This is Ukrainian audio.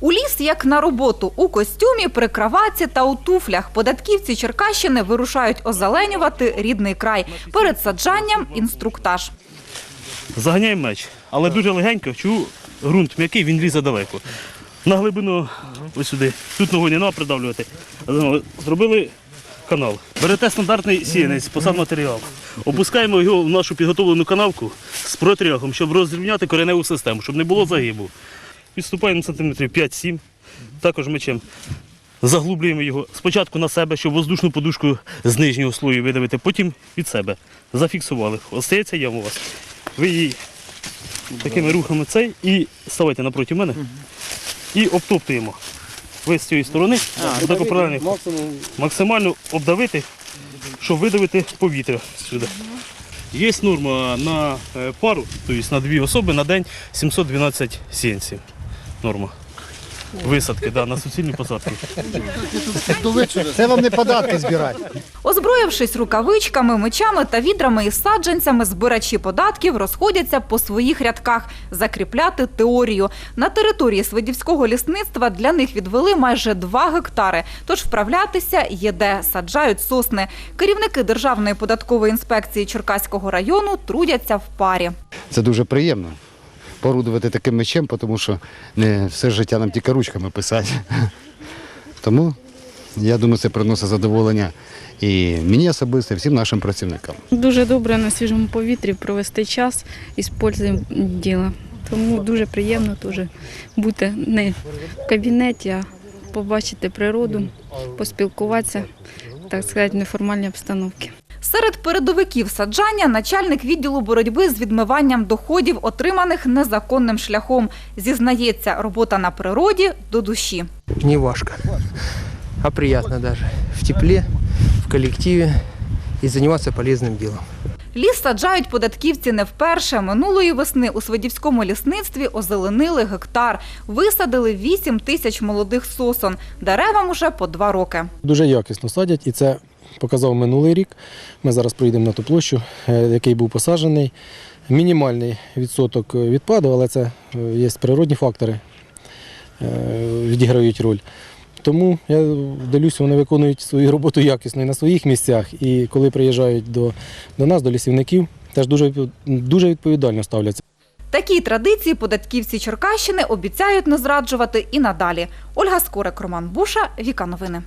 У ліс як на роботу у костюмі, при краватці та у туфлях. Податківці Черкащини вирушають озеленювати рідний край. Перед саджанням інструктаж. Заганяємо меч, але дуже легенько, чу ґрунт м'який, він лізе далеко. На глибину ось сюди. Тут ногою не треба придавлювати. Ну, Зробили канал. Берете стандартний сіянець, посадматеріал. Опускаємо його в нашу підготовлену канавку з протрягом, щоб розрівняти кореневу систему, щоб не було загибу. Відступаємо сантиметрів 5-7, також мечем. Заглублюємо його спочатку на себе, щоб воздушну подушку з нижнього слою видавити, потім від себе. Зафіксували. Остається яма у вас. Ви її такими рухами цей і ставайте напроти мене і обтоптуємо. Ви з цієї сторони, отако правильно, максимально обдавити, щоб видавити повітря сюди. Є норма на е, пару, тобто на дві особи на день 712 сеансів. Норма. Висадки, да, на суцільні посадки. Це вам не податки збирати. Озброївшись рукавичками, мечами та відрами із саджанцями, збирачі податків розходяться по своїх рядках закріпляти теорію. На території Свидівського лісництва для них відвели майже 2 гектари. Тож вправлятися є де саджають сосни. Керівники Державної податкової інспекції Черкаського району трудяться в парі. Це дуже приємно порудувати таким мечем, тому що не все життя нам тільки ручками писати. Тому я думаю, це приносить задоволення і мені особисто, і всім нашим працівникам. Дуже добре на свіжому повітрі провести час із пользою діла. Тому дуже приємно теж бути не в кабінеті, а побачити природу, поспілкуватися, так сказати, в неформальній обстановці. Серед передовиків саджання начальник відділу боротьби з відмиванням доходів, отриманих незаконним шляхом. Зізнається, робота на природі до душі. Не важко, а приятно даже. В тепле, в коллективе и заниматься полезным делом. Ліс саджають податківці не вперше. Минулої весни у Свидівському лісництві озеленили гектар. Висадили 8 тисяч молодих сосон. Деревам уже по два роки. Дуже якісно садять, і це показав минулий рік. Ми зараз проїдемо на ту площу, е, який був посаджений. Мінімальний відсоток відпаду, але це е, є природні фактори, е, відіграють роль. Тому я дивлюся, вони виконують свою роботу якісно і на своїх місцях. І коли приїжджають до, до нас, до лісівників, теж дуже, дуже відповідально ставляться. Такі традиції податківці Черкащини обіцяють не зраджувати і надалі. Ольга Скорик, Роман Буша, Віка Новини.